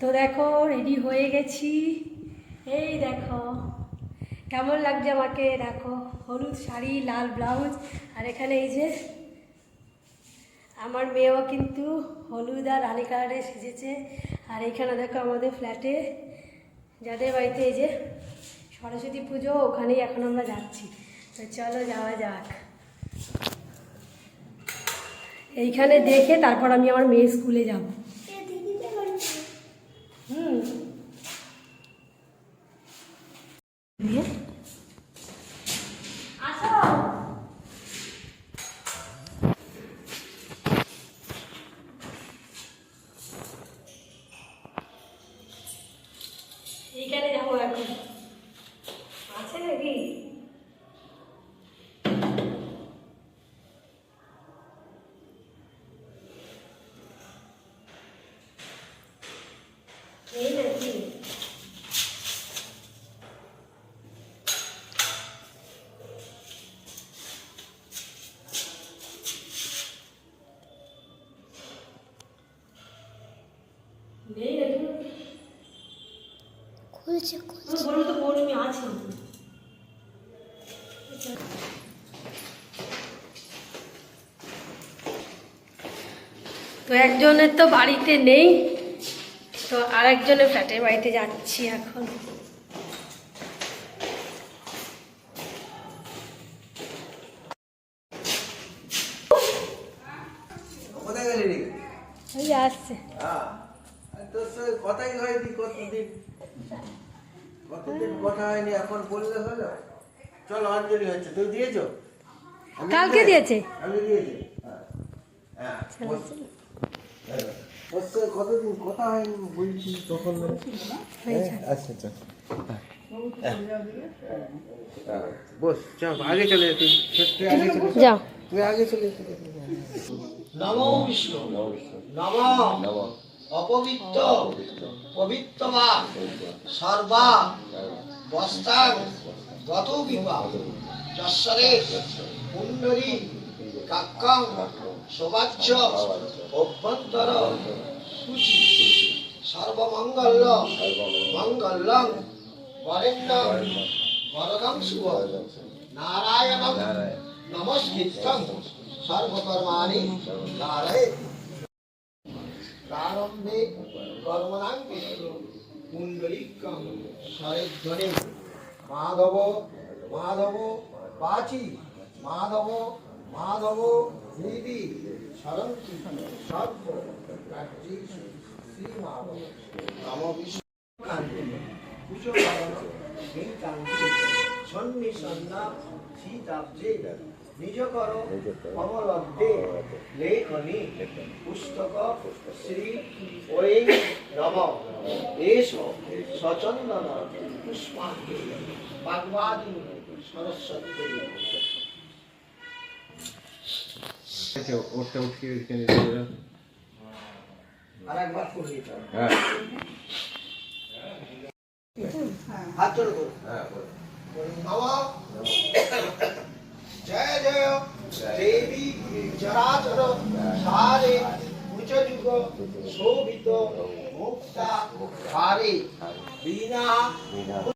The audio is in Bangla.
তো দেখো রেডি হয়ে গেছি। এই দেখো, কেমন লাগছে আমাকে? দেখো, হলুদ শাড়ি, লাল ব্লাউজ, আর এখানে এই যে আমার মেয়েও কিন্তু হলুদ আর রানী কালারে সেজেছে। আর এখানে দেখো আমাদের ফ্ল্যাটে যাদের বাড়িতে এই যে সরস্বতী পুজো, ওখানেই এখন আমরা যাচ্ছি। তো চলো যাওয়া যাক। এইখানে দেখে তারপর আমি আমার মেয়ে স্কুলে যাব। হুম এইখানে যাব এখন। আছে নাকি এই নাকি নেই নাকি খুলছে খুলছে। বলব তো আছি তো একজনের তো বাড়িতে নেই তো আর একজনের ফ্ল্যাটের বাড়িতে যাচ্ছি এখন। আসছে। হ্যাঁ তোর সঙ্গে কথাই হয়নি কতদিন? কতদিন কথা হয়নি এখন বললে হলো? চল অঞ্জলি হচ্ছে। তুই দিয়েছ? কালকে দিয়েছি? আমি দিয়েছি। হ্যাঁ। হ্যাঁ ওর- চলো। হ্যাঁ। সঙ্গে কতদিন? কথা হয়নি বলছি তখন আচ্ছা আচ্ছা। বস চল আগে চলে যা তুই তুই আগে চলে যা। যাও তুই আগে চলে যা। বিষ্ণু নম। অপবিত্র। পবিত্রবা সর্বা বস্তাং গত বিপা যশ্বরে কুণ্ডলী কাক্কং শোভাচ্য অভ্যন্তর সূচি। সর্বমঙ্গল মঙ্গলং বরেণ্যং বরদং শুভ। নারায়ণং নমস্কৃতং সর্বকর্মাণি কারয়ে প্রারম্ভে কর্মণাং বিষ্ণু কুণ্ডলিকং সরেধ্বনি মাধব মাধব পাচি মাধব মাধব হৃদি সরন্তি সর্ব কার্যেষু শ্রীমাধব নম বিষ্ণু কান্তি কুশলবরণ নীলকান্তি সন্নিসন্না সীতাব্জে নিজ কর কমলব্দে লেখনি পুস্তক শ্রী ওই নম। এস সচন্দন পুষ্পাঙ্গে বাগবাদী সরস্বতী। উঠিয়ে এখানে দিয়ে দাও। আর একবার হ্যাঁ। হাত হ্যাঁ শোভিত মুক্তা হারে। বিনা